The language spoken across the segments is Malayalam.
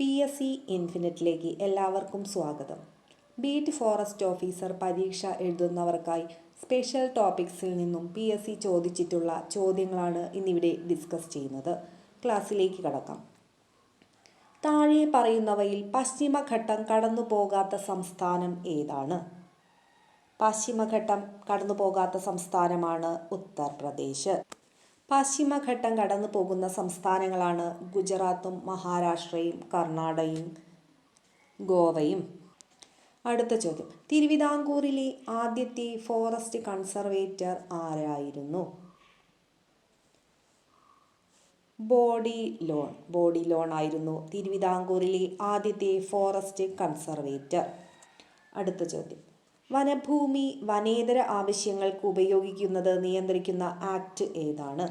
പി എസ് സി ഇൻഫിനിറ്റിലേക്ക് എല്ലാവർക്കും സ്വാഗതം. ബീറ്റ് ഫോറസ്റ്റ് ഓഫീസർ പരീക്ഷ എഴുതുന്നവർക്കായി സ്പെഷ്യൽ ടോപ്പിക്സിൽ നിന്നും പി എസ് സി ചോദിച്ചിട്ടുള്ള ചോദ്യങ്ങളാണ് ഇന്നിവിടെ ഡിസ്കസ് ചെയ്യുന്നത്. ക്ലാസ്സിലേക്ക് കടക്കാം. താഴെ പറയുന്നവയിൽ പശ്ചിമഘട്ടം കടന്നു പോകാത്ത സംസ്ഥാനം ഏതാണ്? പശ്ചിമഘട്ടം കടന്നു പോകാത്ത സംസ്ഥാനമാണ് ഉത്തർപ്രദേശ്. പശ്ചിമഘട്ടം കടന്നു പോകുന്ന സംസ്ഥാനങ്ങളാണ് ഗുജറാത്തും മഹാരാഷ്ട്രയും കർണാടകയും ഗോവയും. അടുത്ത ചോദ്യം. തിരുവിതാംകൂറിലെ ആദ്യത്തെ ഫോറസ്റ്റ് കൺസർവേറ്റർ ആരായിരുന്നു? Bourdillon. ബോഡി ലോൺ ആയിരുന്നു തിരുവിതാംകൂറിലെ ആദ്യത്തെ ഫോറസ്റ്റ് കൺസർവേറ്റർ അടുത്ത ചോദ്യം. വനഭൂമി വനേതര ആവശ്യങ്ങൾക്ക് ഉപയോഗിക്കുന്നത് നിയന്ത്രിക്കുന്ന ആക്ട് ഏതാണ്?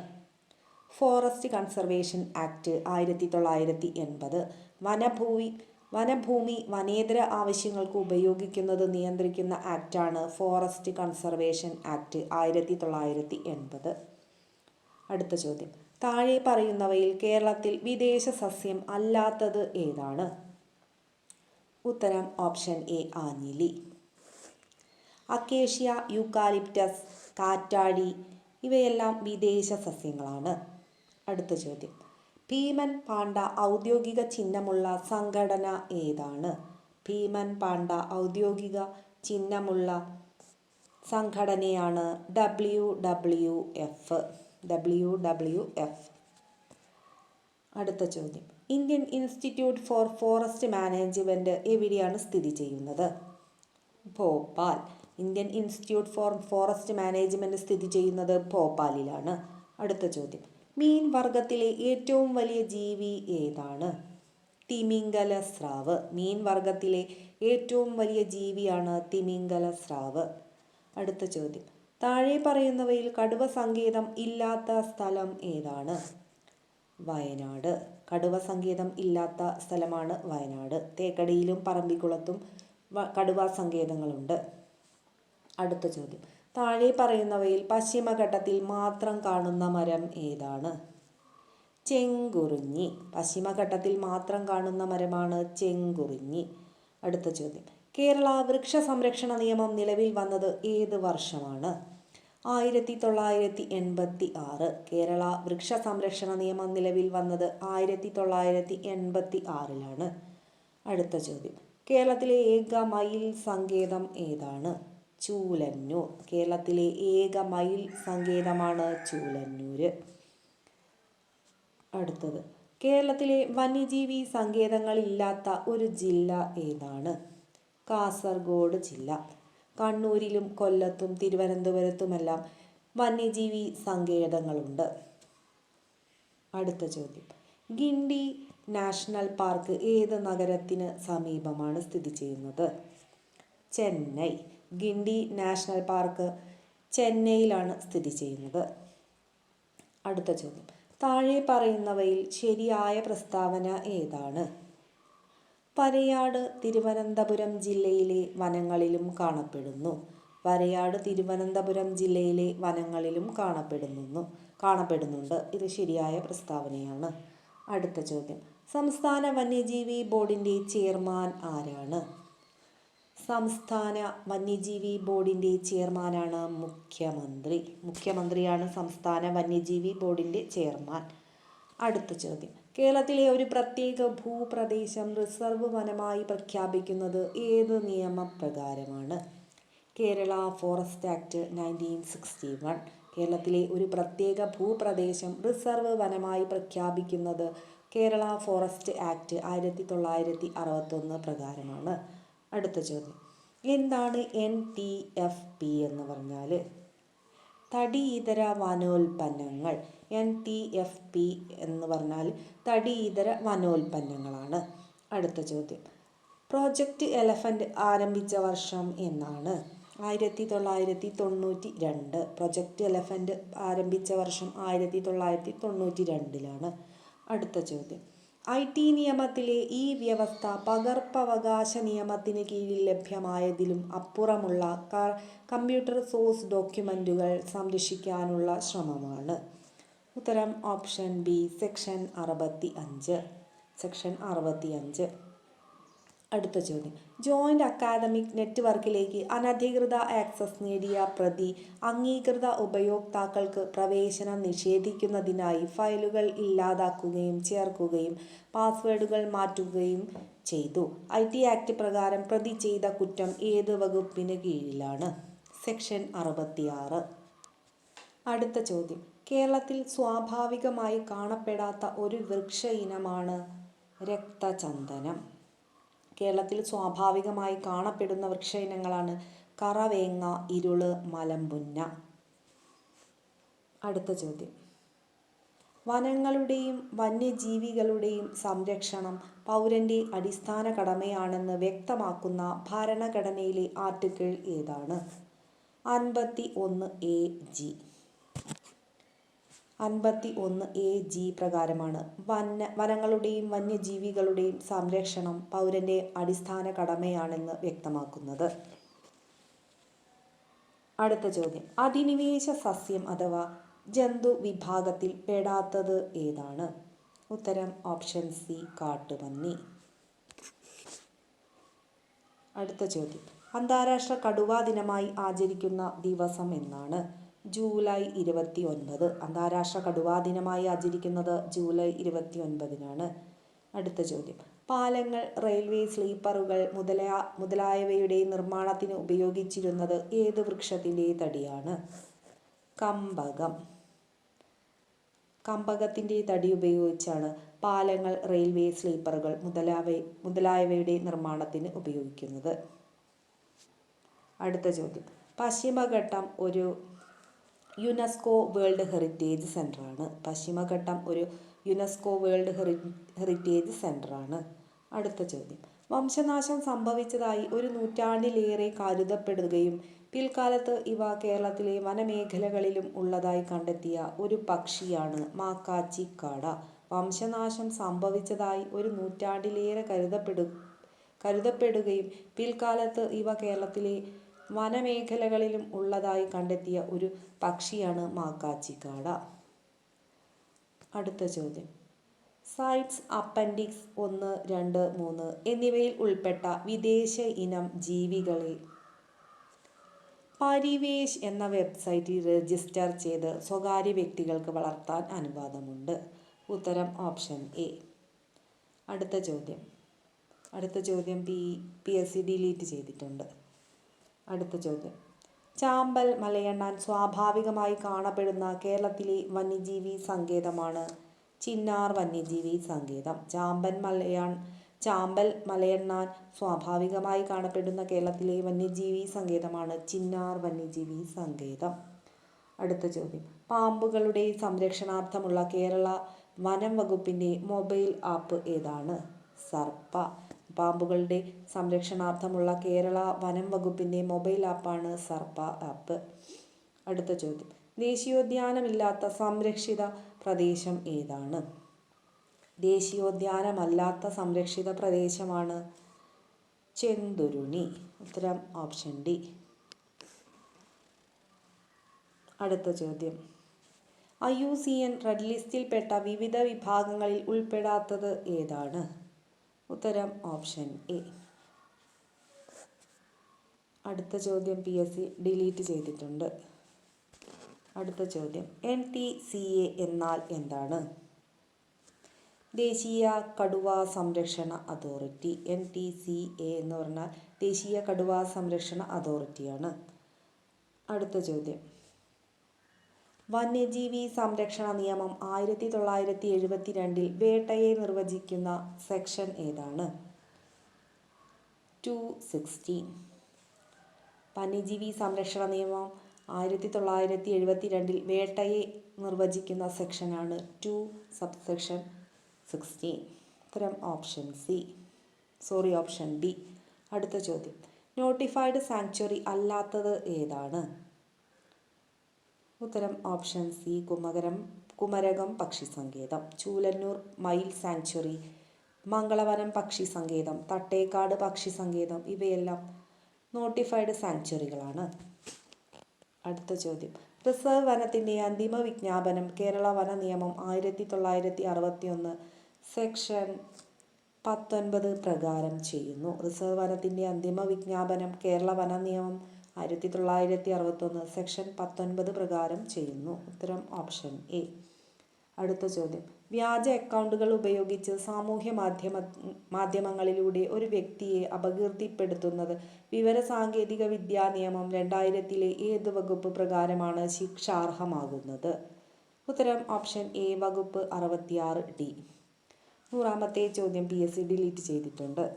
ഫോറസ്റ്റ് കൺസർവേഷൻ ആക്ട് ആയിരത്തി തൊള്ളായിരത്തി എൺപത് വനഭൂമി വനഭൂമി വനേതര ആവശ്യങ്ങൾക്ക് ഉപയോഗിക്കുന്നത് നിയന്ത്രിക്കുന്ന ആക്റ്റാണ് ഫോറസ്റ്റ് കൺസർവേഷൻ ആക്ട് ആയിരത്തി തൊള്ളായിരത്തി എൺപത് അടുത്ത ചോദ്യം. താഴെ പറയുന്നവയിൽ കേരളത്തിൽ വിദേശ സസ്യം അല്ലാത്തത് ഏതാണ്? ഉത്തരം ഓപ്ഷൻ എ ആഞ്ഞിലി. അക്കേഷ്യ യൂക്കാലിപ്റ്റസ് കാറ്റാടി ഇവയെല്ലാം വിദേശ സസ്യങ്ങളാണ്. അടുത്ത ചോദ്യം. ഭീമൻ പാണ്ഡ ഔദ്യോഗിക ചിഹ്നമുള്ള സംഘടന ഏതാണ്? ഭീമൻ പാണ്ഡ ഔദ്യോഗിക ചിഹ്നമുള്ള സംഘടനയാണ് W W F. W W F. അടുത്ത ചോദ്യം. Indian institute for forest management എവിടെയാണ് സ്ഥിതി ചെയ്യുന്നത്? Bhopal. Indian institute for forest management സ്ഥിതി ചെയ്യുന്നത് ഭോപ്പാലിലാണ്. അടുത്ത ചോദ്യം. മീൻ വർഗത്തിലെ ഏറ്റവും വലിയ ജീവി ഏതാണ്? തിമിംഗല സ്രാവ് മീൻ വർഗത്തിലെ ഏറ്റവും വലിയ ജീവിയാണ് തിമിംഗല സ്രാവ് അടുത്ത ചോദ്യം. താഴെ പറയുന്നവയിൽ കടുവ സങ്കേതം ഇല്ലാത്ത സ്ഥലം ഏതാണ്? വയനാട്. കടുവ സങ്കേതം ഇല്ലാത്ത സ്ഥലമാണ് വയനാട്. തേക്കടിയിലും പറമ്പിക്കുളത്തും കടുവ സങ്കേതങ്ങളുണ്ട്. അടുത്ത ചോദ്യം. താഴെ പറയുന്നവയിൽ പശ്ചിമഘട്ടത്തിൽ മാത്രം കാണുന്ന മരം ഏതാണ്? ചെങ്കുറിഞ്ഞി. പശ്ചിമഘട്ടത്തിൽ മാത്രം കാണുന്ന മരമാണ് ചെങ്കുറിഞ്ഞി. അടുത്ത ചോദ്യം. കേരള വൃക്ഷ സംരക്ഷണ നിയമം നിലവിൽ വന്നത് ഏത് വർഷമാണ്? ആയിരത്തി തൊള്ളായിരത്തി എൺപത്തി ആറ് കേരള വൃക്ഷ സംരക്ഷണ നിയമം നിലവിൽ വന്നത് ആയിരത്തി തൊള്ളായിരത്തി എൺപത്തി ആറിലാണ് അടുത്ത ചോദ്യം. കേരളത്തിലെ ഏക മയിൽ സങ്കേതം ഏതാണ്? ചൂലന്നൂർ. കേരളത്തിലെ ഏക മയിൽ സങ്കേതമാണ് ചൂലന്നൂർ. അടുത്തത്. കേരളത്തിലെ വന്യജീവി സങ്കേതങ്ങളില്ലാത്ത ഒരു ജില്ല ഏതാണ്? കാസർഗോഡ് ജില്ല. കണ്ണൂരിലും കൊല്ലത്തും തിരുവനന്തപുരത്തുമെല്ലാം വന്യജീവി സങ്കേതങ്ങളുണ്ട്. അടുത്ത ചോദ്യം. ഗിണ്ടി നാഷണൽ പാർക്ക് ഏത് നഗരത്തിന് സമീപമാണ് സ്ഥിതി ചെയ്യുന്നത്? ചെന്നൈ. ഗിണ്ടി നാഷണൽ പാർക്ക് ചെന്നൈയിലാണ് സ്ഥിതി ചെയ്യുന്നത്. അടുത്ത ചോദ്യം. താഴെ പറയുന്നവയിൽ ശരിയായ പ്രസ്താവന ഏതാണ്? വരയാട് തിരുവനന്തപുരം ജില്ലയിലെ വനങ്ങളിലും കാണപ്പെടുന്നു. വരയാട് തിരുവനന്തപുരം ജില്ലയിലെ വനങ്ങളിലും കാണപ്പെടുന്നു. കാണപ്പെടുന്നുണ്ട്. ഇത് ശരിയായ പ്രസ്താവനയാണ്. അടുത്ത ചോദ്യം. സംസ്ഥാന വന്യജീവി ബോർഡിന്റെ ചെയർമാൻ ആരാണ്? സംസ്ഥാന വന്യജീവി ബോർഡിന്റെ ചെയർമാനാണ് മുഖ്യമന്ത്രി. മുഖ്യമന്ത്രിയാണ് സംസ്ഥാന വന്യജീവി ബോർഡിന്റെ ചെയർമാൻ. അടുത്ത ചോദ്യം. കേരളത്തിലെ ഒരു പ്രത്യേക ഭൂപ്രദേശം റിസർവ് വനമായി പ്രഖ്യാപിക്കുന്നത് ഏത് നിയമപ്രകാരമാണ്? Kerala forest act nineteen sixty one. കേരളത്തിലെ ഒരു പ്രത്യേക ഭൂപ്രദേശം റിസർവ് വനമായി പ്രഖ്യാപിക്കുന്നത് കേരള ഫോറസ്റ്റ് ആക്ട് ആയിരത്തി തൊള്ളായിരത്തി അറുപത്തൊന്ന് പ്രകാരമാണ് അടുത്ത ചോദ്യം. എന്താണ് എൻ ടി എഫ് പി എന്ന് പറഞ്ഞാൽ? തടി ഇതര വനോൽപ്പന്നങ്ങൾ എൻ ടി എഫ് പി എന്ന് പറഞ്ഞാൽ തടി ഇതര വനോൽപ്പന്നങ്ങളാണ് അടുത്ത ചോദ്യം. പ്രോജക്റ്റ് എലഫന്റ് ആരംഭിച്ച വർഷം എന്നാണ്. ആയിരത്തി തൊള്ളായിരത്തി തൊണ്ണൂറ്റി രണ്ട് പ്രൊജക്റ്റ് എലഫന്റ് ആരംഭിച്ച വർഷം ആയിരത്തി തൊള്ളായിരത്തി തൊണ്ണൂറ്റി രണ്ടിലാണ് അടുത്ത ചോദ്യം. ഐ ടി നിയമത്തിലെ ഈ വ്യവസ്ഥ പകർപ്പവകാശ നിയമത്തിന് കീഴിൽ ലഭ്യമായതിലും അപ്പുറമുള്ള കമ്പ്യൂട്ടർ സോഴ്സ് ഡോക്യുമെന്റുകൾ സംരക്ഷിക്കാനുള്ള ശ്രമമാണ്. ഉത്തരം ഓപ്ഷൻ ബി സെക്ഷൻ അറുപത്തി അഞ്ച് സെക്ഷൻ അറുപത്തി അഞ്ച് അടുത്ത ചോദ്യം. ജോയിന്റ് അക്കാദമിക് നെറ്റ്വർക്കിലേക്ക് അനധികൃത ആക്സസ് നേടിയ പ്രതി അംഗീകൃത ഉപയോക്താക്കൾക്ക് പ്രവേശനം നിഷേധിക്കുന്നതിനായി ഫയലുകൾ ഇല്ലാതാക്കുകയും ചേർക്കുകയും പാസ്വേഡുകൾ മാറ്റുകയും ചെയ്തു. ഐ ടി ആക്ട് പ്രകാരം പ്രതി ചെയ്ത കുറ്റം ഏത് വകുപ്പിന് കീഴിലാണ്? സെക്ഷൻ അറുപത്തിയാറ്. അടുത്ത ചോദ്യം. കേരളത്തിൽ സ്വാഭാവികമായി കാണപ്പെടാത്ത ഒരു വൃക്ഷ ഇനമാണ് രക്തചന്ദനം. കേരളത്തിൽ സ്വാഭാവികമായി കാണപ്പെടുന്ന വൃക്ഷ ഇനങ്ങളാണ് കറവേങ്ങ ഇരുൾ മലമ്പുന്ന. അടുത്ത ചോദ്യം. വനങ്ങളുടെയും വന്യജീവികളുടെയും സംരക്ഷണം പൗരന്റെ അടിസ്ഥാന കടമയാണെന്ന് വ്യക്തമാക്കുന്ന ഭരണഘടനയിലെ ആർട്ടിക്കിൾ ഏതാണ്? അൻപത്തി ഒന്ന് എ ജി. അൻപത്തി ഒന്ന് എ ജി പ്രകാരമാണ്. വന വനങ്ങളുടെയും വന്യജീവികളുടെയും സംരക്ഷണം പൗരന്റെ അടിസ്ഥാന കടമയാണെന്ന് വ്യക്തമാക്കുന്നത്. അടുത്ത ചോദ്യം. അധിനിവേശ സസ്യം അഥവാ ജന്തു വിഭാഗത്തിൽ പെടാത്തത് ഏതാണ്? ഉത്തരം ഓപ്ഷൻ സി കാട്ടുപന്നി. അടുത്ത ചോദ്യം. അന്താരാഷ്ട്ര കടുവാ ദിനമായി ആചരിക്കുന്ന ദിവസം എന്നാണ്. ജൂലൈ ഇരുപത്തി ഒൻപത് അന്താരാഷ്ട്ര കടുവാ ദിനമായി ആചരിക്കുന്നത് ജൂലൈ ഇരുപത്തി ഒൻപതിനാണ് അടുത്ത ചോദ്യം. പാലങ്ങൾ റെയിൽവേ സ്ലീപ്പറുകൾ മുതലാ മുതലായവയുടെ നിർമ്മാണത്തിന് ഉപയോഗിച്ചിരുന്നത് ഏത് വൃക്ഷത്തിന്റെ തടിയാണ്? കമ്പകം. കമ്പകത്തിന്റെ തടി ഉപയോഗിച്ചാണ് പാലങ്ങൾ റെയിൽവേ സ്ലീപ്പറുകൾ മുതലാവ മുതലായവയുടെ നിർമ്മാണത്തിന് ഉപയോഗിക്കുന്നത്. അടുത്ത ചോദ്യം. പശ്ചിമഘട്ടം ഒരു യുനെസ്കോ വേൾഡ് ഹെറിറ്റേജ് സെന്ററാണ് പശ്ചിമഘട്ടം ഒരു യുനെസ്കോ വേൾഡ് ഹെറി ഹെറിറ്റേജ് സെന്ററാണ് അടുത്ത ചോദ്യം. വംശനാശം സംഭവിച്ചതായി ഒരു നൂറ്റാണ്ടിലേറെ കരുതപ്പെടുകയും പിൽക്കാലത്ത് ഇവ കേരളത്തിലെ വനമേഖലകളിലും ഉള്ളതായി കണ്ടെത്തിയ ഒരു പക്ഷിയാണ് മാക്കാച്ചിക്കാട വംശനാശം സംഭവിച്ചതായി ഒരു നൂറ്റാണ്ടിലേറെ കരുതപ്പെടു കരുതപ്പെടുകയും പിൽക്കാലത്ത് ഇവ കേരളത്തിലെ വനമേഖലകളിലും ഉള്ളതായി കണ്ടെത്തിയ ഒരു പക്ഷിയാണ് മാക്കാച്ചിക്കാട അടുത്ത ചോദ്യം. സൈറ്റ്സ് അപ്പൻഡിക്സ് ഒന്ന് രണ്ട് മൂന്ന് എന്നിവയിൽ ഉൾപ്പെട്ട വിദേശ ഇനം ജീവികളെ പരിവേഷ് എന്ന വെബ്സൈറ്റിൽ രജിസ്റ്റർ ചെയ്ത് സ്വകാര്യ വ്യക്തികൾക്ക് വളർത്താൻ അനുവാദമുണ്ട്. ഉത്തരം ഓപ്ഷൻ എ അടുത്ത ചോദ്യം. അടുത്ത ചോദ്യം P P S C delete ചെയ്തിട്ടുണ്ട്. അടുത്ത ചോദ്യം. ചാമ്പൽ മലയണ്ണാൻ സ്വാഭാവികമായി കാണപ്പെടുന്ന കേരളത്തിലെ വന്യജീവി സങ്കേതമാണ് ചിന്നാർ വന്യജീവി സങ്കേതം. ചാമ്പൻ മലയാൺ ചാമ്പൽ മലയണ്ണാൻ സ്വാഭാവികമായി കാണപ്പെടുന്ന കേരളത്തിലെ വന്യജീവി സങ്കേതമാണ് ചിന്നാർ വന്യജീവി സങ്കേതം. അടുത്ത ചോദ്യം. പാമ്പുകളുടെ സംരക്ഷണാർത്ഥമുള്ള കേരള വനം വകുപ്പിന്റെ മൊബൈൽ ആപ്പ് ഏതാണ്? സർപ്പ പാമ്പുകളുടെ സംരക്ഷണാർത്ഥമുള്ള കേരള വനം വകുപ്പിന്റെ മൊബൈൽ ആപ്പാണ് സർപ്പ ആപ്പ്. അടുത്ത ചോദ്യം. ദേശീയോദ്യാനമില്ലാത്ത സംരക്ഷിത പ്രദേശം ഏതാണ്? ദേശീയോദ്യാനമല്ലാത്ത സംരക്ഷിത പ്രദേശമാണ് ചെന്തുരുണി. ഉത്തരം ഓപ്ഷൻ ഡി. അടുത്ത ചോദ്യം. I U C N red ലിസ്റ്റിൽപ്പെട്ട വിവിധ വിഭാഗങ്ങളിൽ ഉൾപ്പെടാത്തത് ഏതാണ്? ഉത്തരം ഓപ്ഷൻ എ. അടുത്ത ചോദ്യം പി എസ് സി ഡിലീറ്റ് ചെയ്തിട്ടുണ്ട്. അടുത്ത ചോദ്യം എൻ ടി സി എ എന്നാൽ എന്താണ്? ദേശീയ കടുവ സംരക്ഷണ authority N T C A എന്ന് പറഞ്ഞാൽ ദേശീയ കടുവ സംരക്ഷണ അതോറിറ്റിയാണ്. അടുത്ത ചോദ്യം വന്യജീവി സംരക്ഷണ നിയമം ആയിരത്തി തൊള്ളായിരത്തി എഴുപത്തി രണ്ടിൽ വേട്ടയെ നിർവചിക്കുന്ന സെക്ഷൻ ഏതാണ്? ടു സിക്സ്റ്റീൻ വന്യജീവി സംരക്ഷണ നിയമം ആയിരത്തി തൊള്ളായിരത്തി എഴുപത്തി രണ്ടിൽ വേട്ടയെ നിർവചിക്കുന്ന സെക്ഷനാണ് ടു സബ്സെക്ഷൻ സിക്സ്റ്റീൻ ഉത്തരം option C sorry option B അടുത്ത ചോദ്യം. നോട്ടിഫൈഡ് സാങ്ച്വറി അല്ലാത്തത് ഏതാണ്? ഉത്തരം ഓപ്ഷൻ സി കുമകരം കുമരകം പക്ഷി സങ്കേതം. ചൂലന്നൂർ മയിൽ സാങ്ച്വറി മംഗളവനം പക്ഷി സങ്കേതം തട്ടേക്കാട് പക്ഷി സങ്കേതം ഇവയെല്ലാം നോട്ടിഫൈഡ് സാങ്ച്വറികളാണ് അടുത്ത ചോദ്യം. റിസർവ് വനത്തിന്റെ അന്തിമ വിജ്ഞാപനം കേരള വന നിയമം ആയിരത്തി തൊള്ളായിരത്തി അറുപത്തി ഒന്ന് സെക്ഷൻ പത്തൊൻപത് പ്രകാരം ചെയ്യുന്നു. റിസർവ് വനത്തിന്റെ അന്തിമ വിജ്ഞാപനം കേരള വന നിയമം ആയിരത്തി തൊള്ളായിരത്തി അറുപത്തൊന്ന് സെക്ഷൻ പത്തൊൻപത് പ്രകാരം ചെയ്യുന്നു. ഉത്തരം ഓപ്ഷൻ എ. അടുത്ത ചോദ്യം. വ്യാജ അക്കൗണ്ടുകൾ ഉപയോഗിച്ച് സാമൂഹ്യ മാധ്യമ മാധ്യമങ്ങളിലൂടെ ഒരു വ്യക്തിയെ അപകീർത്തിപ്പെടുത്തുന്നത് വിവരസാങ്കേതിക വിദ്യാ നിയമം രണ്ടായിരത്തിലെ ഏത് വകുപ്പ് പ്രകാരമാണ് ശിക്ഷാർഹമാകുന്നത്? ഉത്തരം ഓപ്ഷൻ എ വകുപ്പ് അറുപത്തിയാറ് ഡി. നൂറാമത്തെ ചോദ്യം പി എസ് സി ഡിലീറ്റ് ചെയ്തിട്ടുണ്ട്.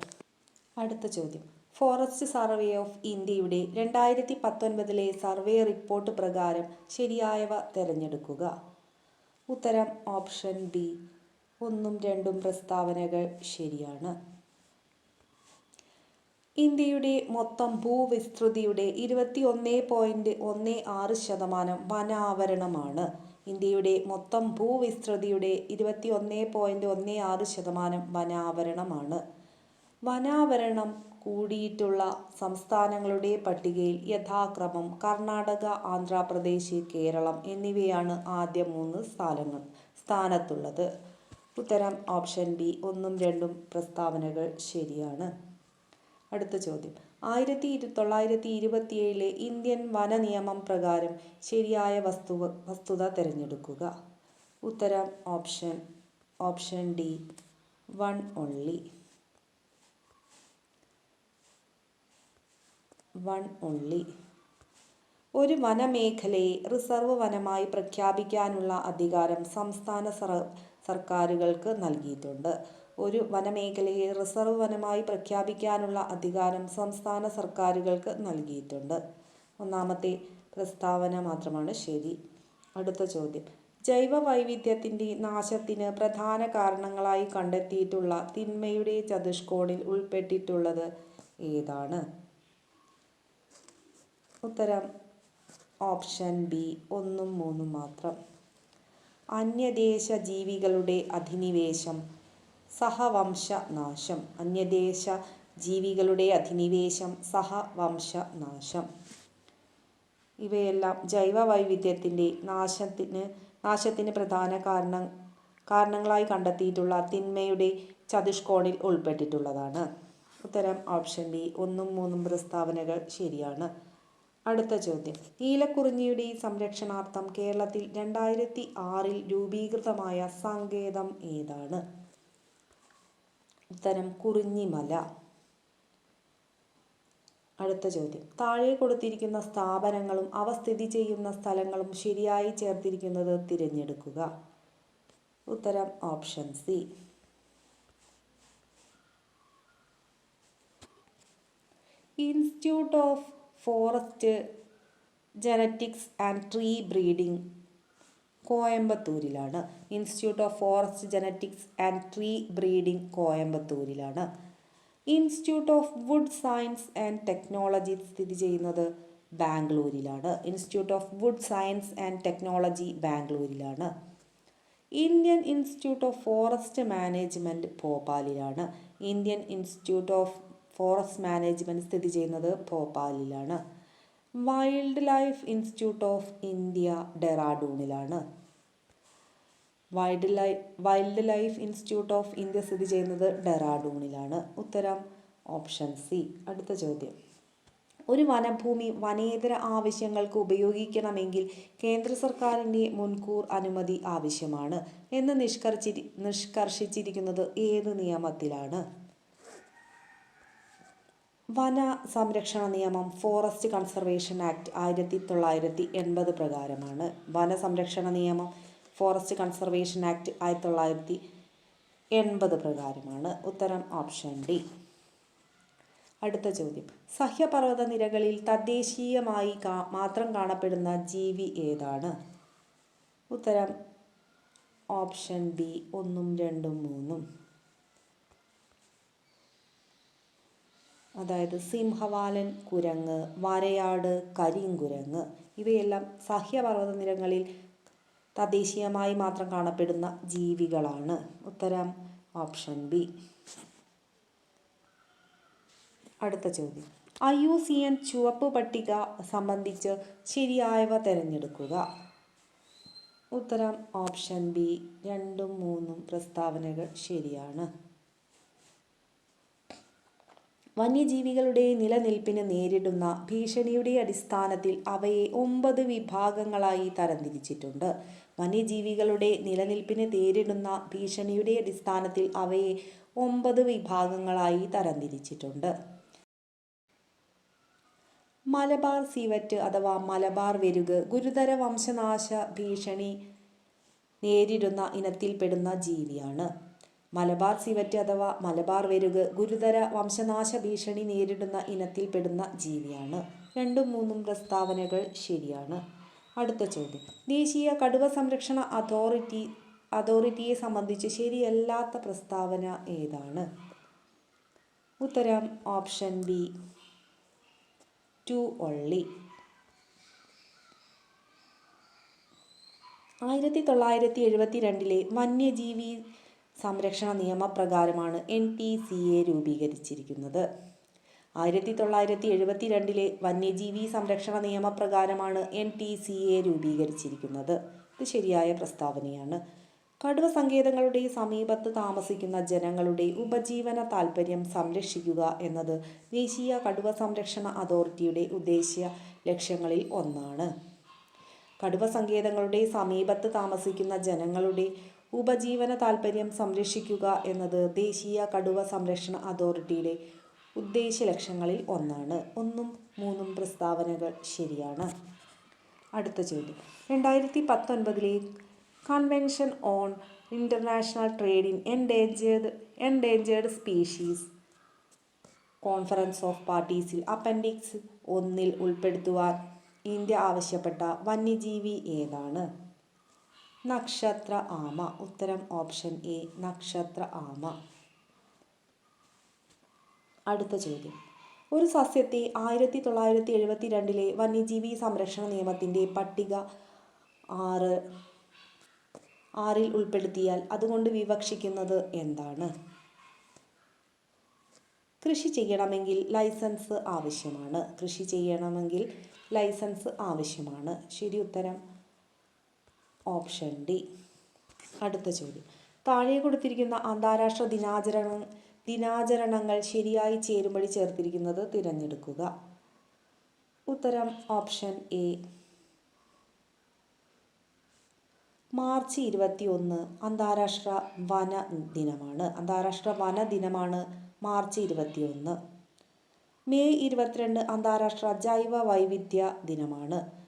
അടുത്ത ചോദ്യം. ഫോറസ്റ്റ് സർവേ ഓഫ് ഇന്ത്യയുടെ രണ്ടായിരത്തി പത്തൊൻപതിലെ സർവേ റിപ്പോർട്ട് പ്രകാരം ശരിയായവ തിരഞ്ഞെടുക്കുക. ഉത്തരം ഓപ്ഷൻ ബി. ഒന്നും രണ്ടും പ്രസ്താവനകൾ ശരിയാണ്. ഇന്ത്യയുടെ മൊത്തം ഭൂവിസ്തൃതിയുടെ ഇരുപത്തി ഒന്ന് പോയിന്റ് ഒന്ന് ആറ് ശതമാനം വനാവരണമാണ്. ഇന്ത്യയുടെ മൊത്തം ഭൂവിസ്തൃതിയുടെ ഇരുപത്തി ഒന്ന് പോയിന്റ് ഒന്ന് ആറ് ശതമാനം വനാവരണമാണ്. വനാവരണം കൂടിയിട്ടുള്ള സംസ്ഥാനങ്ങളുടെ പട്ടികയിൽ യഥാക്രമം കർണാടക ആന്ധ്രാപ്രദേശ് കേരളം എന്നിവയാണ് ആദ്യ മൂന്ന് സ്ഥലങ്ങൾ സ്ഥാനത്തുള്ളത്. ഉത്തരം ഓപ്ഷൻ ബി ഒന്നും രണ്ടും പ്രസ്താവനകൾ ശരിയാണ്. അടുത്ത ചോദ്യം. ആയിരത്തി ഇരു തൊള്ളായിരത്തി ഇരുപത്തിയേഴിലെ ഇന്ത്യൻ വന നിയമം പ്രകാരം ശരിയായ വസ്തു വസ്തുത തിരഞ്ഞെടുക്കുക. ഉത്തരം option option D one only one only ഒരു വനമേഖലയെ റിസർവ് വനമായി പ്രഖ്യാപിക്കാനുള്ള അധികാരം സംസ്ഥാന സർക്കാരുകൾക്ക് നൽകിയിട്ടുണ്ട്. ഒരു വനമേഖലയെ റിസർവ് വനമായി പ്രഖ്യാപിക്കാനുള്ള അധികാരം സംസ്ഥാന സർക്കാരുകൾക്ക് നൽകിയിട്ടുണ്ട്. ഒന്നാമത്തെ പ്രസ്താവന മാത്രമാണ് ശരി. അടുത്ത ചോദ്യം. ജൈവ വൈവിധ്യത്തിന്റെ നാശത്തിന് പ്രധാന കാരണങ്ങളായി കണ്ടെത്തിയിട്ടുള്ള തിന്മയുടെ ചതുഷ്കോണിൽ ഉൾപ്പെട്ടിട്ടുള്ളത് ഏതാണ്? ഉത്തരം ഓപ്ഷൻ ബി ഒന്നും മൂന്നും മാത്രം. അന്യദേശ ജീവികളുടെ അധിനിവേശം സഹവംശനാശം. അന്യദേശ ജീവികളുടെ അധിനിവേശം സഹവംശനാശം. ഇവയെല്ലാം ജൈവ വൈവിധ്യത്തിന്റെ നാശത്തിന് നാശത്തിന് പ്രധാന കാരണം കാരണങ്ങളായി കണ്ടെത്തിയിട്ടുള്ള തിന്മയുടെ ചതുഷ്കോണിൽ ഉൾപ്പെട്ടിട്ടുള്ളതാണ്. ഉത്തരം ഓപ്ഷൻ ബി ഒന്നും മൂന്നും പ്രസ്താവനകൾ ശരിയാണ്. അടുത്ത ചോദ്യം. നീലക്കുറിഞ്ഞിയുടെ സംരക്ഷണാർത്ഥം കേരളത്തിൽ രണ്ടായിരത്തി ആറിൽ രൂപീകൃതമായ സങ്കേതം ഏതാണ്? ഉത്തരം കുറിഞ്ഞിമല. അടുത്ത ചോദ്യം. താഴെ കൊടുത്തിരിക്കുന്ന സ്ഥാപനങ്ങളും അവ സ്ഥിതി ചെയ്യുന്ന സ്ഥലങ്ങളും ശരിയായി ചേർത്തിരിക്കുന്നത് തിരഞ്ഞെടുക്കുക. ഉത്തരം option C. Institute of forest genetics and tree breeding കോയമ്പത്തൂരിലാണ്. Institute of forest genetics and tree breeding കോയമ്പത്തൂരിലാണ്. Institute of wood science and technology സ്ഥിതി ചെയ്യുന്നത് ബാംഗ്ലൂരിലാണ്. Institute of wood science and technology ബാംഗ്ലൂരിലാണ്. Indian institute of forest management ഭോപ്പാലിലാണ്. Indian institute of forest management സ്ഥിതി ചെയ്യുന്നത് ഭോപ്പാലിലാണ്. Wildlife institute of India ഡെറാഡൂണിലാണ് wildlife wildlife institute of India സ്ഥിതി ചെയ്യുന്നത് ഡെറാഡൂണിലാണ് ഉത്തരം ഓപ്ഷൻ സി അടുത്ത ചോദ്യം. ഒരു വനഭൂമി വനേതര ആവശ്യങ്ങൾക്ക് ഉപയോഗിക്കണമെങ്കിൽ കേന്ദ്ര സർക്കാരിന്റെ മുൻകൂർ അനുമതി ആവശ്യമാണ്. എന്ന് നിഷ്കർഷിച്ചി നിഷ്കർഷിച്ചിരിക്കുന്നത് ഏത് നിയമത്തിലാണ്? വന സംരക്ഷണ നിയമം ഫോറസ്റ്റ് കൺസർവേഷൻ ആക്ട് ആയിരത്തി തൊള്ളായിരത്തി എൺപത് പ്രകാരമാണ്. വന സംരക്ഷണ നിയമം ഫോറസ്റ്റ് കൺസർവേഷൻ ആക്ട് ആയിരത്തി തൊള്ളായിരത്തി എൺപത് പ്രകാരമാണ്. ഉത്തരം ഓപ്ഷൻ ഡി. അടുത്ത ചോദ്യം. സഹ്യപർവത നിരകളിൽ തദ്ദേശീയമായി മാത്രം കാണപ്പെടുന്ന ജീവി ഏതാണ്? ഉത്തരം ഓപ്ഷൻ ബി ഒന്നും രണ്ടും മൂന്നും. അതായത് സിംഹവാലൻ കുരങ്ങ് വരയാട് കരിങ്കുരങ്ങ്. ഇവയെല്ലാം സഹ്യപർവത നിരങ്ങളിൽ തദ്ദേശീയമായി മാത്രം കാണപ്പെടുന്ന ജീവികളാണ്. ഉത്തരം ഓപ്ഷൻ ബി. അടുത്ത ചോദ്യം. ഐ യു സി എൻ ചുവപ്പ് പട്ടിക സംബന്ധിച്ച് ശരിയായവ തിരഞ്ഞെടുക്കുക. ഉത്തരം ഓപ്ഷൻ ബി. രണ്ടും മൂന്നും പ്രസ്താവനകൾ ശരിയാണ്. വന്യജീവികളുടെ നിലനിൽപ്പിന് നേരിടുന്ന ഭീഷണിയുടെ അടിസ്ഥാനത്തിൽ അവയെ ഒമ്പത് വിഭാഗങ്ങളായി തരംതിരിച്ചിട്ടുണ്ട്. വന്യജീവികളുടെ നിലനിൽപ്പിന് നേരിടുന്ന ഭീഷണിയുടെ അടിസ്ഥാനത്തിൽ അവയെ ഒമ്പത് വിഭാഗങ്ങളായി തരംതിരിച്ചിട്ടുണ്ട്. മലബാർ സീവറ്റ് അഥവാ മലബാർ വെരുക് ഗുരുതര വംശനാശ ഭീഷണി നേരിടുന്ന ഇനത്തിൽപ്പെടുന്ന ജീവിയാണ്. മലബാർ സിവറ്റ് അഥവാ മലബാർ വെരുക് ഗുരുതര വംശനാശ ഭീഷണി നേരിടുന്ന ഇനത്തിൽപ്പെടുന്ന ജീവിയാണ്. രണ്ടും മൂന്നും പ്രസ്താവനകൾ ശരിയാണ്. അടുത്ത ചോദ്യം. ദേശീയ കടുവ സംരക്ഷണ അതോറിറ്റി അതോറിറ്റിയെ സംബന്ധിച്ച് ശരിയല്ലാത്ത പ്രസ്താവന ഏതാണ്? ഉത്തരം ഓപ്ഷൻ ബി ടു ഒള്ളി. ആയിരത്തി തൊള്ളായിരത്തി എഴുപത്തി രണ്ടിലെ വന്യജീവി സംരക്ഷണ നിയമപ്രകാരമാണ് എൻ ടി സി എ രൂപീകരിച്ചിരിക്കുന്നത്. ആയിരത്തി തൊള്ളായിരത്തി എഴുപത്തി രണ്ടിലെ വന്യജീവി സംരക്ഷണ നിയമപ്രകാരമാണ് എൻ ടി സി എ രൂപീകരിച്ചിരിക്കുന്നത്. ഇത് ശരിയായ പ്രസ്താവനയാണ്. കടുവ സങ്കേതങ്ങളുടെ സമീപത്ത് താമസിക്കുന്ന ജനങ്ങളുടെ ഉപജീവന താൽപ്പര്യം സംരക്ഷിക്കുക എന്നത് ദേശീയ കടുവ സംരക്ഷണ അതോറിറ്റിയുടെ ഉദ്ദേശ്യ ലക്ഷ്യങ്ങളിൽ ഒന്നാണ്. കടുവ സങ്കേതങ്ങളുടെ സമീപത്ത് താമസിക്കുന്ന ജനങ്ങളുടെ ഉപജീവന താൽപ്പര്യം സംരക്ഷിക്കുക എന്നത് ദേശീയ കടുവ സംരക്ഷണ അതോറിറ്റിയുടെ ഉദ്ദേശ ലക്ഷ്യങ്ങളിൽ ഒന്നാണ്. ഒന്നും മൂന്നും പ്രസ്താവനകൾ ശരിയാണ്. അടുത്ത ചോദ്യം. രണ്ടായിരത്തി പത്തൊൻപതിലെ convention on international trade in endangered endangered species conference of പാർട്ടീസിൽ appendix ഒന്നിൽ ഉൾപ്പെടുത്തുവാൻ ഇന്ത്യ ആവശ്യപ്പെട്ട വന്യജീവി ഏതാണ്? നക്ഷത്ര ആമ. ഉത്തരം ഓപ്ഷൻ എ നക്ഷത്ര ആമ. അടുത്ത ചോദ്യം. ഒരു സസ്യത്തെ ആയിരത്തി തൊള്ളായിരത്തി എഴുപത്തി രണ്ടിലെ വന്യജീവി സംരക്ഷണ നിയമത്തിന്റെ പട്ടിക ആറ് ആറിൽ ഉൾപ്പെടുത്തിയാൽ അതുകൊണ്ട് വിവക്ഷിക്കുന്നത് എന്താണ്? കൃഷി ചെയ്യണമെങ്കിൽ ലൈസൻസ് ആവശ്യമാണ്. കൃഷി ചെയ്യണമെങ്കിൽ ലൈസൻസ് ആവശ്യമാണ്. ശരി ഉത്തരം ഓപ്ഷൻ ഡി. അടുത്ത ചോദ്യം. താഴെ കൊടുത്തിരിക്കുന്ന അന്താരാഷ്ട്ര ദിനാചരണ ദിനാചരണങ്ങൾ ശരിയായി ചേരുംപടി ചേർത്തിരിക്കുന്നത് തിരഞ്ഞെടുക്കുക. ഉത്തരം ഓപ്ഷൻ എ. മാർച്ച് ഇരുപത്തി ഒന്ന് അന്താരാഷ്ട്ര വന ദിനമാണ്. അന്താരാഷ്ട്ര വന ദിനമാണ് മാർച്ച് ഇരുപത്തി ഒന്ന് മെയ് ഇരുപത്തിരണ്ട് അന്താരാഷ്ട്ര ജൈവ വൈവിധ്യ ദിനമാണ്.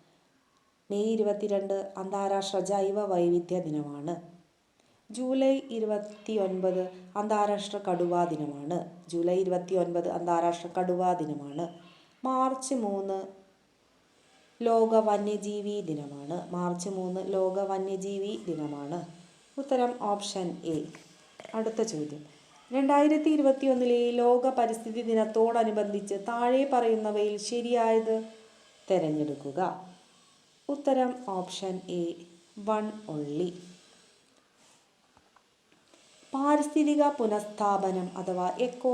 മെയ് ഇരുപത്തിരണ്ട് അന്താരാഷ്ട്ര ജൈവ വൈവിധ്യ ദിനമാണ്. ജൂലൈ ഇരുപത്തി ഒൻപത് അന്താരാഷ്ട്ര കടുവാ ദിനമാണ്. ജൂലൈ ഇരുപത്തി ഒൻപത് അന്താരാഷ്ട്ര കടുവാ ദിനമാണ്. മാർച്ച് മൂന്ന് ലോക വന്യജീവി ദിനമാണ്. മാർച്ച് മൂന്ന് ലോക വന്യജീവി ദിനമാണ്. ഉത്തരം ഓപ്ഷൻ എ. അടുത്ത ചോദ്യം. രണ്ടായിരത്തി ഇരുപത്തി ഒന്നിലെ ലോക പരിസ്ഥിതി ദിനത്തോടനുബന്ധിച്ച് താഴെ പറയുന്നവയിൽ ശരിയായത് തിരഞ്ഞെടുക്കുക. ഉത്തരം ഓപ്ഷൻ എ വൺ ഒള്ളി പാരിസ്ഥിതിക പുനഃസ്ഥാപനം അഥവാ എക്കോ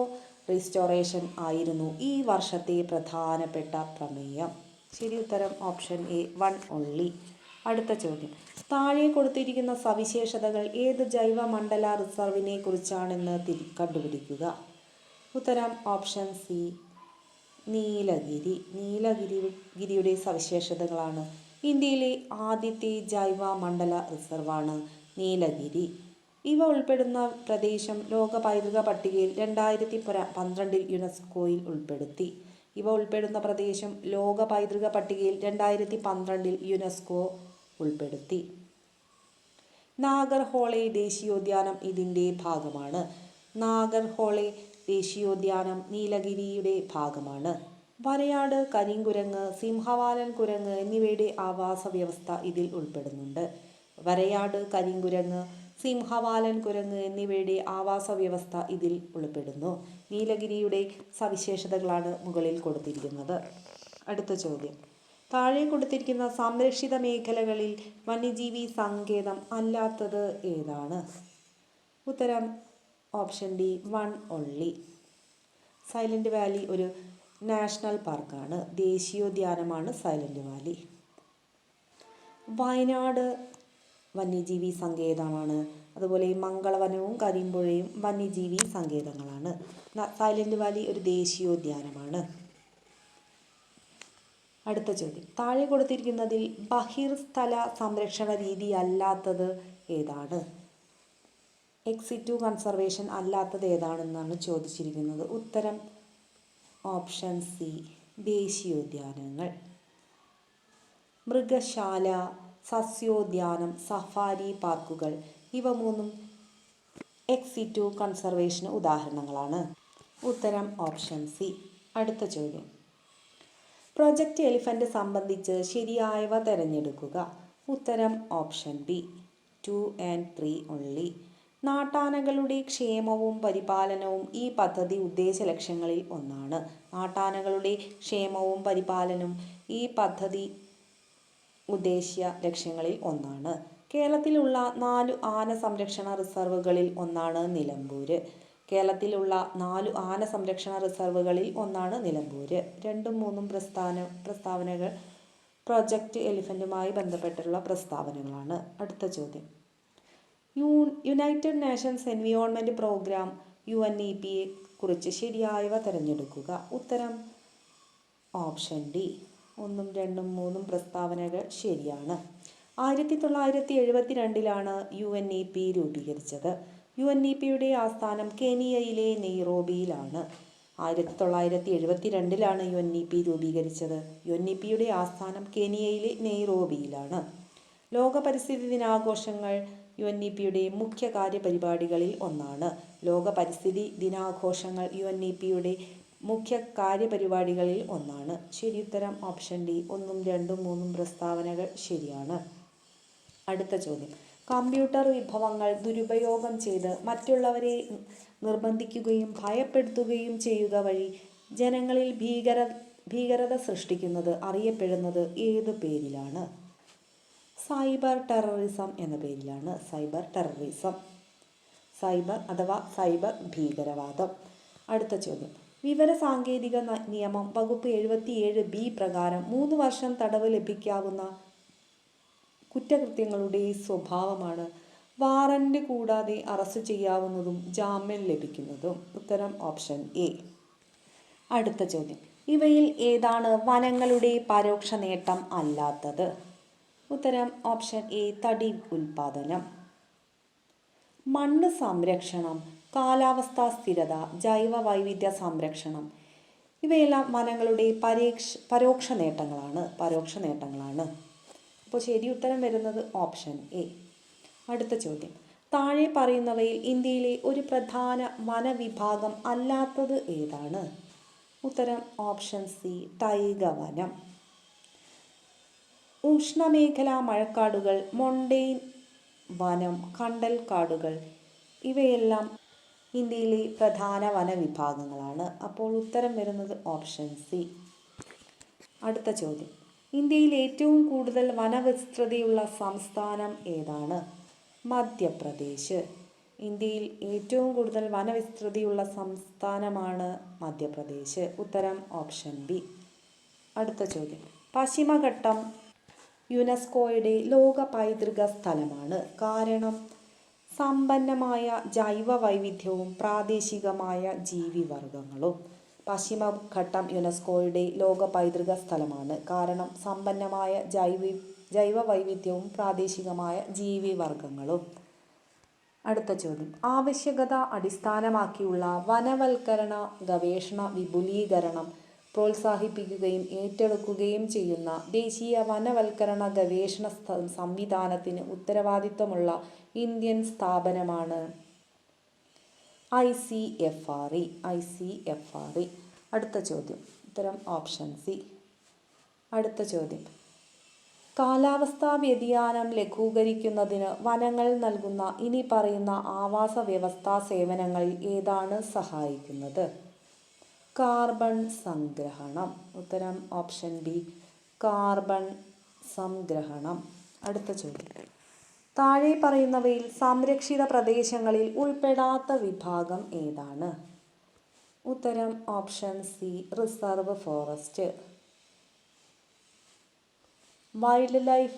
റിസ്റ്റോറേഷൻ ആയിരുന്നു ഈ വർഷത്തെ പ്രധാനപ്പെട്ട പ്രമേയം. ശരി ഉത്തരം ഓപ്ഷൻ എ വൺ ഒള്ളി അടുത്ത ചോദ്യം. താഴെ കൊടുത്തിരിക്കുന്ന സവിശേഷതകൾ ഏത് ജൈവമണ്ഡല റിസർവിനെ കുറിച്ചാണെന്ന് തിരി കണ്ടുപിടിക്കുക. ഉത്തരം ഓപ്ഷൻ സി നീലഗിരി. നീലഗിരി ഗിരിയുടെ സവിശേഷതകളാണ് ഇന്ത്യയിലെ ആദ്യത്തെ ജൈവ മണ്ഡല റിസർവാണ് നീലഗിരി. ഇവ ഉൾപ്പെടുന്ന പ്രദേശം ലോക പൈതൃക പട്ടികയിൽ രണ്ടായിരത്തി പന്ത്രണ്ടിൽ യുനെസ്കോയിൽ ഉൾപ്പെടുത്തി. ഇവ ഉൾപ്പെടുന്ന പ്രദേശം ലോക പൈതൃക പട്ടികയിൽ രണ്ടായിരത്തി പന്ത്രണ്ടിൽ യുനെസ്കോ ഉൾപ്പെടുത്തി. നാഗർഹോളെ ദേശീയോദ്യാനം ഇതിന്റെ ഭാഗമാണ്. നാഗർഹോളെ ദേശീയോദ്യാനം നീലഗിരിയുടെ ഭാഗമാണ്. വരയാട് കരിങ്കുരങ്ങ് സിംഹവാലൻ കുരങ്ങ് എന്നിവയുടെ ആവാസ വ്യവസ്ഥ ഇതിൽ ഉൾപ്പെടുന്നുണ്ട്. വരയാട് കരിങ്കുരങ്ങ് സിംഹവാലൻ കുരങ്ങ് എന്നിവയുടെ ആവാസ വ്യവസ്ഥ ഇതിൽ ഉൾപ്പെടുന്നു. നീലഗിരിയുടെ സവിശേഷതകളാണ് മുകളിൽ കൊടുത്തിരിക്കുന്നത്. അടുത്ത ചോദ്യം. താഴെ കൊടുത്തിരിക്കുന്ന സംരക്ഷിത മേഖലകളിൽ വന്യജീവി സങ്കേതം അല്ലാത്തത് ഏതാണ്? ഉത്തരം option D one only. Silent valley ഒരു നാഷണൽ പാർക്കാണ്. ദേശീയോദ്യാനമാണ് സൈലന്റ് വാലി. വയനാട് വന്യജീവി സങ്കേതമാണ്. അതുപോലെ ഈ മംഗളവനവും കരിമ്പുഴയും വന്യജീവി സങ്കേതങ്ങളാണ്. സൈലന്റ് വാലി ഒരു ദേശീയോദ്യാനമാണ്. അടുത്ത ചോദ്യം. താഴെ കൊടുത്തിരിക്കുന്നതിൽ ബഹിർസ്ഥല സംരക്ഷണ രീതി അല്ലാത്തത് ഏതാണ്? എക്സിറ്റു കൺസർവേഷൻ അല്ലാത്തത് ഏതാണെന്നാണ് ചോദിച്ചിരിക്കുന്നത്. ഉത്തരം ഓപ്ഷൻ സി ദേശീയോദ്യാനങ്ങൾ. മൃഗശാല സസ്യോദ്യാനം സഫാരി പാർക്കുകൾ ഇവ മൂന്നും എക്സിറ്റു കൺസർവേഷന് ഉദാഹരണങ്ങളാണ്. ഉത്തരം ഓപ്ഷൻ സി. അടുത്ത ചോദ്യം. പ്രൊജക്റ്റ് എലിഫന്റ് സംബന്ധിച്ച് ശരിയായവ തിരഞ്ഞെടുക്കുക. ഉത്തരം option B. Two and three only നാട്ടാനകളുടെ ക്ഷേമവും പരിപാലനവും ഈ പദ്ധതി ഉദ്ദേശ ലക്ഷ്യങ്ങളിൽ ഒന്നാണ്. നാട്ടാനകളുടെ ക്ഷേമവും പരിപാലനവും ഈ പദ്ധതി ഉദ്ദേശ്യ ലക്ഷ്യങ്ങളിൽ ഒന്നാണ്. കേരളത്തിലുള്ള നാലു ആന സംരക്ഷണ റിസർവുകളിൽ ഒന്നാണ് നിലമ്പൂർ കേരളത്തിലുള്ള നാലു ആന സംരക്ഷണ റിസർവുകളിൽ ഒന്നാണ് നിലമ്പൂർ രണ്ടും മൂന്നും പ്രസ്ഥാന പ്രസ്താവനകൾ പ്രൊജക്റ്റ് എലിഫന്റുമായി ബന്ധപ്പെട്ടുള്ള പ്രസ്താവനകളാണ്. അടുത്ത ചോദ്യം. U united nations environment programme U N E പിയെ കുറിച്ച് ശരിയായവ തിരഞ്ഞെടുക്കുക. ഉത്തരം ഓപ്ഷൻ ഡി. ഒന്നും രണ്ടും മൂന്നും പ്രസ്താവനകൾ ശരിയാണ്. ആയിരത്തി തൊള്ളായിരത്തി എഴുപത്തി രണ്ടിലാണ് യു എൻ ഇ പി രൂപീകരിച്ചത് യു എൻ ഇ പിയുടെ ആസ്ഥാനം കെനിയയിലെ നെയ്റോബിയിലാണ്. ആയിരത്തി തൊള്ളായിരത്തി എഴുപത്തി രണ്ടിലാണ് യു എൻ ഇ പി രൂപീകരിച്ചത് യു എൻ ഇ പിയുടെ ആസ്ഥാനം കെനിയയിലെ നെയ്റോബിയിലാണ്. ലോക പരിസ്ഥിതി ദിനാഘോഷങ്ങൾ യു എൻ ഇ പിയുടെ മുഖ്യ കാര്യപരിപാടികളിൽ ഒന്നാണ്. ലോക പരിസ്ഥിതി ദിനാഘോഷങ്ങൾ യു എൻ ഇ പിയുടെ മുഖ്യ കാര്യപരിപാടികളിൽ ഒന്നാണ് ശരിയുത്തരം ഓപ്ഷൻ ഡി. ഒന്നും രണ്ടും മൂന്നും പ്രസ്താവനകൾ ശരിയാണ്. അടുത്ത ചോദ്യം. കമ്പ്യൂട്ടർ വിഭവങ്ങൾ ദുരുപയോഗം ചെയ്ത് മറ്റുള്ളവരെ നിർബന്ധിക്കുകയും ഭയപ്പെടുത്തുകയും ചെയ്യുക വഴി ജനങ്ങളിൽ ഭീകര ഭീകരത സൃഷ്ടിക്കുന്നത് അറിയപ്പെടുന്നത് ഏത് പേരിലാണ്? സൈബർ ടെററിസം എന്ന പേരിലാണ് സൈബർ ടെററിസം. സൈബർ അഥവാ സൈബർ ഭീകരവാദം. അടുത്ത ചോദ്യം. വിവര സാങ്കേതിക നിയമം വകുപ്പ് എഴുപത്തിയേഴ് ബി പ്രകാരം മൂന്ന് വർഷം തടവ് ലഭിക്കാവുന്ന കുറ്റകൃത്യങ്ങളുടെ സ്വഭാവമാണ് വാറന്റ് കൂടാതെ അറസ്റ്റ് ചെയ്യാവുന്നതും ജാമ്യം ലഭിക്കുന്നതും. ഉത്തരം ഓപ്ഷൻ എ. അടുത്ത ചോദ്യം. ഇവയിൽ ഏതാണ് വനങ്ങളുടെ പരോക്ഷ നേട്ടം അല്ലാത്തത്? ഉത്തരം ഓപ്ഷൻ എ തടി ഉൽപാദനം. മണ്ണ് സംരക്ഷണം കാലാവസ്ഥാ സ്ഥിരത ജൈവ വൈവിധ്യ സംരക്ഷണം. ഇവയെല്ലാം വനങ്ങളുടെ പരീക്ഷ പരോക്ഷ നേട്ടങ്ങളാണ് പരോക്ഷ നേട്ടങ്ങളാണ്. അപ്പോൾ ശരി ഉത്തരം വരുന്നത് ഓപ്ഷൻ എ അടുത്ത ചോദ്യം. താഴെ പറയുന്നവയിൽ ഇന്ത്യയിലെ ഒരു പ്രധാന വനവിഭാഗം അല്ലാത്തത് ഏതാണ്? ഉത്തരം ഓപ്ഷൻ സി ടൈഗ വനം ഉഷ്ണമേഖലാ മഴക്കാടുകൾ മൊണ്ടെയ്ൻ വനം കണ്ടൽ കാടുകൾ ഇവയെല്ലാം ഇന്ത്യയിലെ പ്രധാന വനവിഭാഗങ്ങളാണ്. അപ്പോൾ ഉത്തരം വരുന്നത് ഓപ്ഷൻ സി. അടുത്ത ചോദ്യം. ഇന്ത്യയിൽ ഏറ്റവും കൂടുതൽ വനവിസ്തൃതിയുള്ള സംസ്ഥാനം ഏതാണ്? മധ്യപ്രദേശ്. ഇന്ത്യയിൽ ഏറ്റവും കൂടുതൽ വനവിസ്തൃതിയുള്ള സംസ്ഥാനമാണ് മധ്യപ്രദേശ്. ഉത്തരം ഓപ്ഷൻ ബി. അടുത്ത ചോദ്യം. പശ്ചിമഘട്ടം യുനെസ്കോയുടെ ലോക പൈതൃക സ്ഥലമാണ്. കാരണം സമ്പന്നമായ ജൈവ വൈവിധ്യവും പ്രാദേശികമായ ജീവിവർഗങ്ങളും പശ്ചിമഘട്ടം യുനെസ്കോയുടെ ലോക പൈതൃക സ്ഥലമാണ്. കാരണം സമ്പന്നമായ ജൈവ ജൈവ വൈവിധ്യവും പ്രാദേശികമായ ജീവിവർഗങ്ങളും അടുത്ത ചോദ്യം. ആവശ്യകത അടിസ്ഥാനമാക്കിയുള്ള വനവൽക്കരണ ഗവേഷണ വിപുലീകരണം പ്രോത്സാഹിപ്പിക്കുകയും ഏറ്റെടുക്കുകയും ചെയ്യുന്ന ദേശീയ വനവൽക്കരണ ഗവേഷണ സംവിധാനത്തിന് ഉത്തരവാദിത്തമുള്ള ഇന്ത്യൻ സ്ഥാപനമാണ് I C F R E. I C F R E. അടുത്ത ചോദ്യം. ഉത്തരം ഓപ്ഷൻ സി. അടുത്ത ചോദ്യം. കാലാവസ്ഥാ വ്യതിയാനം ലഘൂകരിക്കുന്നതിന് വനങ്ങൾ നൽകുന്ന ഇനി പറയുന്ന ആവാസ വ്യവസ്ഥാ സേവനങ്ങളിൽ ഏതാണ് സഹായിക്കുന്നത്? കാർബൺ സംഗ്രഹണം. ഉത്തരം ഓപ്ഷൻ ബി കാർബൺ സംഗ്രഹണം. അടുത്ത ചോദ്യം. താഴെ പറയുന്നവയിൽ സംരക്ഷിത പ്രദേശങ്ങളിൽ ഉൾപ്പെടാത്ത വിഭാഗം ഏതാണ്? ഉത്തരം option C reserve forest. Wildlife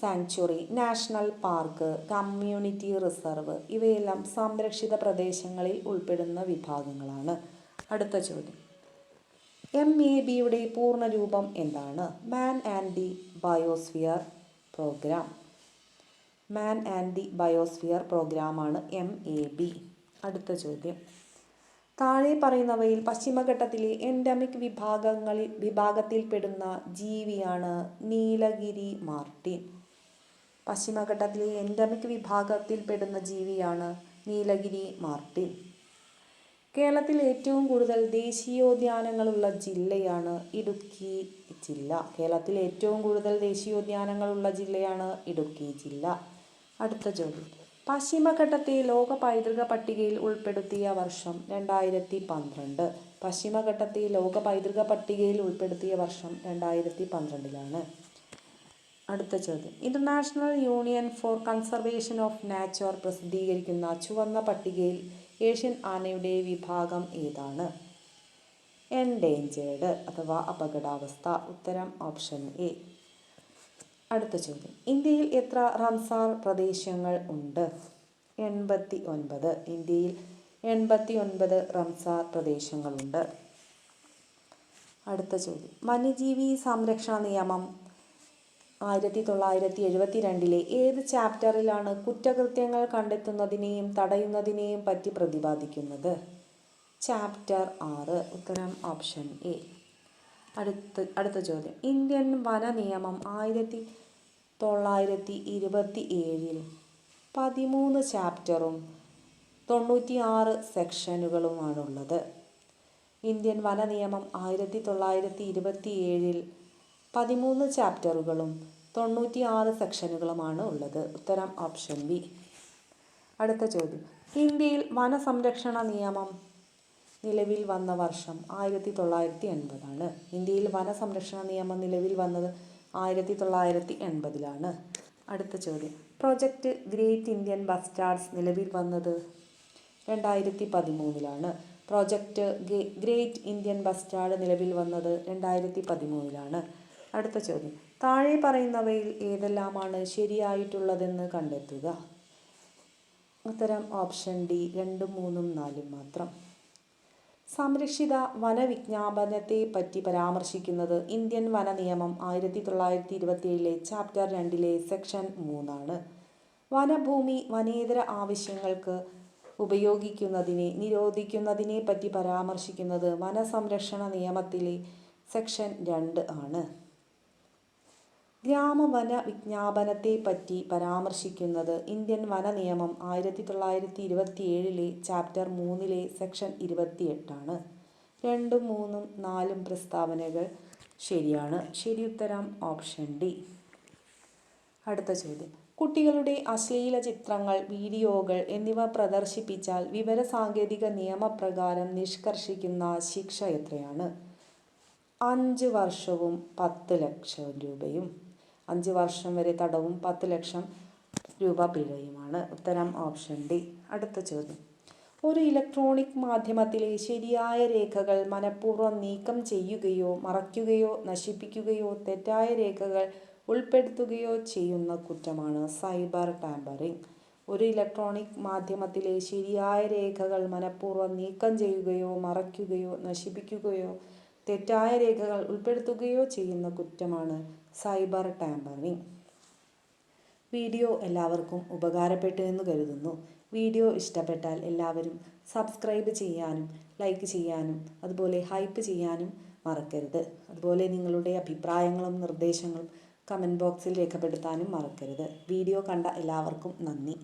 sanctuary national park community reserve ഇവയെല്ലാം സംരക്ഷിത പ്രദേശങ്ങളിൽ ഉൾപ്പെടുന്ന വിഭാഗങ്ങളാണ്. അടുത്ത ചോദ്യം. എം എ ബിയുടെ പൂർണരൂപം എന്താണ്? Man and the biosphere programme man and the biosphere പ്രോഗ്രാമാണ് എം എ ബി അടുത്ത ചോദ്യം. താഴെ പറയുന്നവയിൽ പശ്ചിമഘട്ടത്തിലെ എൻഡമിക് വിഭാഗങ്ങളിൽ വിഭാഗത്തിൽപ്പെടുന്ന ജീവിയാണ് നീലഗിരി മാർട്ടിൻ. പശ്ചിമഘട്ടത്തിലെ എൻഡമിക് വിഭാഗത്തിൽപ്പെടുന്ന ജീവിയാണ് നീലഗിരി മാർട്ടിൻ. കേരളത്തിൽ ഏറ്റവും കൂടുതൽ ദേശീയോദ്യാനങ്ങളുള്ള ജില്ലയാണ് ഇടുക്കി ജില്ല. കേരളത്തിൽ ഏറ്റവും കൂടുതൽ ദേശീയോദ്യാനങ്ങളുള്ള ജില്ലയാണ് ഇടുക്കി ജില്ല. അടുത്ത ചോദ്യം. പശ്ചിമഘട്ടത്തെ ലോക പൈതൃക പട്ടികയിൽ ഉൾപ്പെടുത്തിയ വർഷം രണ്ടായിരത്തി പന്ത്രണ്ട് പശ്ചിമഘട്ടത്തെ ലോക പൈതൃക പട്ടികയിൽ ഉൾപ്പെടുത്തിയ വർഷം രണ്ടായിരത്തി പന്ത്രണ്ടിലാണ് അടുത്ത ചോദ്യം. International union for conservation of nature പ്രസിദ്ധീകരിക്കുന്ന ചുവന്ന പട്ടികയിൽ ഏഷ്യൻ ആനയുടെ വിഭാഗം ഏതാണ്? എൻഡേഞ്ചേർഡ് അഥവാ അപകടാവസ്ഥ. ഉത്തരം ഓപ്ഷൻ എ അടുത്ത ചോദ്യം. ഇന്ത്യയിൽ എത്ര റംസാർ പ്രദേശങ്ങൾ ഉണ്ട്? എൺപത്തി ഒൻപത് ഇന്ത്യയിൽ എൺപത്തി ഒൻപത് റംസാർ പ്രദേശങ്ങളുണ്ട്. അടുത്ത ചോദ്യം. വന്യജീവി സംരക്ഷണ നിയമം ആയിരത്തി തൊള്ളായിരത്തി എഴുപത്തി രണ്ടിലെ ഏത് ചാപ്റ്ററിലാണ് കുറ്റകൃത്യങ്ങൾ കണ്ടെത്തുന്നതിനെയും തടയുന്നതിനെയും പറ്റി പ്രതിപാദിക്കുന്നത്? ചാപ്റ്റർ ആറ് ഉത്തരം ഓപ്ഷൻ എ. അടുത്ത അടുത്ത ചോദ്യം. ഇന്ത്യൻ വന നിയമം ആയിരത്തി തൊള്ളായിരത്തി ഇരുപത്തി ഏഴിൽ പതിമൂന്ന് ചാപ്റ്ററും തൊണ്ണൂറ്റി ആറ് സെക്ഷനുകളുമാണുള്ളത്. ഇന്ത്യൻ വന നിയമം ആയിരത്തി തൊള്ളായിരത്തി ഇരുപത്തി ഏഴിൽ പതിമൂന്ന് ചാപ്റ്ററുകളും തൊണ്ണൂറ്റി ആറ് സെക്ഷനുകളുമാണ് ഉള്ളത്. ഉത്തരം ഓപ്ഷൻ ബി. അടുത്ത ചോദ്യം. ഇന്ത്യയിൽ വനസംരക്ഷണ നിയമം നിലവിൽ വന്ന വർഷം ആയിരത്തി തൊള്ളായിരത്തി എൺപതാണ് ഇന്ത്യയിൽ വനസംരക്ഷണ നിയമം നിലവിൽ വന്നത് ആയിരത്തി തൊള്ളായിരത്തി എൺപതിലാണ് അടുത്ത ചോദ്യം. പ്രൊജക്റ്റ് ഗ്രേറ്റ് ഇന്ത്യൻ ബസ്റ്റാർഡ്സ് നിലവിൽ വന്നത് രണ്ടായിരത്തി പതിമൂന്നിലാണ് പ്രോജക്റ്റ് ഗ്രേറ്റ് ഇന്ത്യൻ ബസ്റ്റാർഡ് നിലവിൽ വന്നത് രണ്ടായിരത്തി പതിമൂന്നിലാണ് അടുത്ത ചോദ്യം. താഴെ പറയുന്നവയിൽ ഏതെല്ലാമാണ് ശരിയായിട്ടുള്ളതെന്ന് കണ്ടെത്തുക? ഉത്തരം ഓപ്ഷൻ ഡി രണ്ടും മൂന്നും നാലും മാത്രം. സംരക്ഷിത വനവിജ്ഞാപനത്തെ പറ്റി പരാമർശിക്കുന്നത് ഇന്ത്യൻ വന നിയമം ആയിരത്തി തൊള്ളായിരത്തി ഇരുപത്തിയേഴിലെ ചാപ്റ്റർ രണ്ടിലെ സെക്ഷൻ മൂന്നാണ്. വനഭൂമി വനേതര ആവശ്യങ്ങൾക്ക് ഉപയോഗിക്കുന്നതിനെ നിരോധിക്കുന്നതിനെ പറ്റി പരാമർശിക്കുന്നത് വനസംരക്ഷണ നിയമത്തിലെ സെക്ഷൻ രണ്ട് ആണ്. ഗ്രാമവന വിജ്ഞാപനത്തെ പറ്റി പരാമർശിക്കുന്നത് ഇന്ത്യൻ വന നിയമം ആയിരത്തി തൊള്ളായിരത്തി ഇരുപത്തി ഏഴിലെ ചാപ്റ്റർ മൂന്നിലെ സെക്ഷൻ ഇരുപത്തിയെട്ടാണ്. രണ്ടും മൂന്നും നാലും പ്രസ്താവനകൾ ശരിയാണ്. ശരിയുത്തരം ഓപ്ഷൻ ഡി. അടുത്ത ചോദ്യം. കുട്ടികളുടെ അശ്ലീല ചിത്രങ്ങൾ വീഡിയോകൾ എന്നിവ പ്രദർശിപ്പിച്ചാൽ വിവരസാങ്കേതിക നിയമപ്രകാരം നിഷ്കർഷിക്കുന്ന ശിക്ഷ എത്രയാണ്? അഞ്ച് വർഷവും പത്ത് ലക്ഷം രൂപയും. അഞ്ച് വർഷം വരെ തടവും പത്ത് ലക്ഷം രൂപ പിഴയുമാണ് ഉത്തരം ഓപ്ഷൻ ഡി. അടുത്ത ചോദ്യം. ഒരു ഇലക്ട്രോണിക് മാധ്യമത്തിലെ ശരിയായ രേഖകൾ മനഃപൂർവം നീക്കം ചെയ്യുകയോ മറയ്ക്കുകയോ നശിപ്പിക്കുകയോ തെറ്റായ രേഖകൾ ഉൾപ്പെടുത്തുകയോ ചെയ്യുന്ന കുറ്റമാണ് സൈബർ ടാമ്പറിംഗ്. ഒരു ഇലക്ട്രോണിക് മാധ്യമത്തിലെ ശരിയായ രേഖകൾ മനഃപൂർവം നീക്കം ചെയ്യുകയോ മറയ്ക്കുകയോ നശിപ്പിക്കുകയോ തെറ്റായ രേഖകൾ ഉൾപ്പെടുത്തുകയോ ചെയ്യുന്ന കുറ്റമാണ് സൈബർ ടാമ്പറിംഗ് വീഡിയോ എല്ലാവർക്കും ഉപകാരപ്പെട്ടു എന്ന് കരുതുന്നു. വീഡിയോ ഇഷ്ടപ്പെട്ടാൽ എല്ലാവരും സബ്സ്ക്രൈബ് ചെയ്യാനും ലൈക്ക് ചെയ്യാനും അതുപോലെ ഹൈപ്പ് ചെയ്യാനും മറക്കരുത്. അതുപോലെ നിങ്ങളുടെ അഭിപ്രായങ്ങളും നിർദ്ദേശങ്ങളും കമന്റ് ബോക്സിൽ രേഖപ്പെടുത്താനും മറക്കരുത്. വീഡിയോ കണ്ട എല്ലാവർക്കും നന്ദി.